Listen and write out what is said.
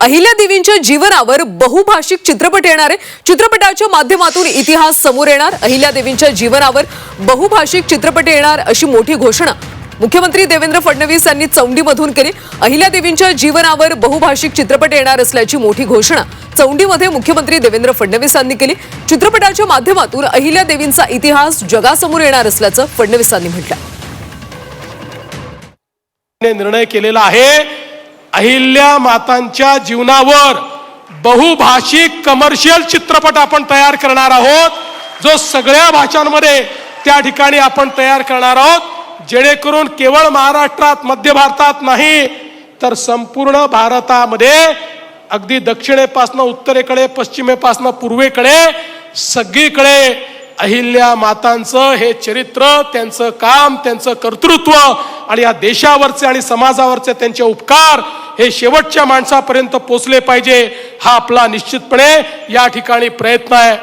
अहिल्या देवींच्या जीवनावर बहुभाषिक चित्रपट येणार आहे. चित्रपटाच्या माध्यमातून इतिहास समोर येणार. अहिल्या देवींच्या जीवनावर बहुभाषिक चित्रपट येणार अशी मोठी घोषणा मुख्यमंत्री देवेंद्र फडणवीस यांनी चौंडीमधून केली. अहिल्या देवींच्या जीवनावर बहुभाषिक चित्रपट येणार असल्याची मोठी घोषणा चौंडीमध्ये मुख्यमंत्री देवेंद्र फडणवीसांनी केली. चित्रपटाच्या माध्यमातून अहिल्या देवींचा इतिहास जगासमोर येणार असल्याचं फडणवीसांनी म्हटलं. निर्णय केलेला आहे. अहिल्या मातांच्या जीवनावर बहुभाषिक कमर्शियल चित्रपट आपण तयार करणार आहोत जो सगळ्या भाषांमध्ये त्या ठिकाणी आपण तयार करणार आहोत. जेणेकरून केवळ महाराष्ट्रात मध्य भारतात नाही तर संपूर्ण भारतामध्ये अगदी दक्षिणेपासनं उत्तरेकडे पश्चिमेपासनं पूर्वेकडे सगळीकडे अहिल्या मातांचं हे चरित्र त्यांचं काम त्यांचं कर्तृत्व आणि या देशावरचे आणि समाजावरचे त्यांचे उपकार हे शेवटच्या माणसापर्यंत पोचले पाहिजे हा आपला निश्चितपणे या ठिकाणी प्रयत्न आहे.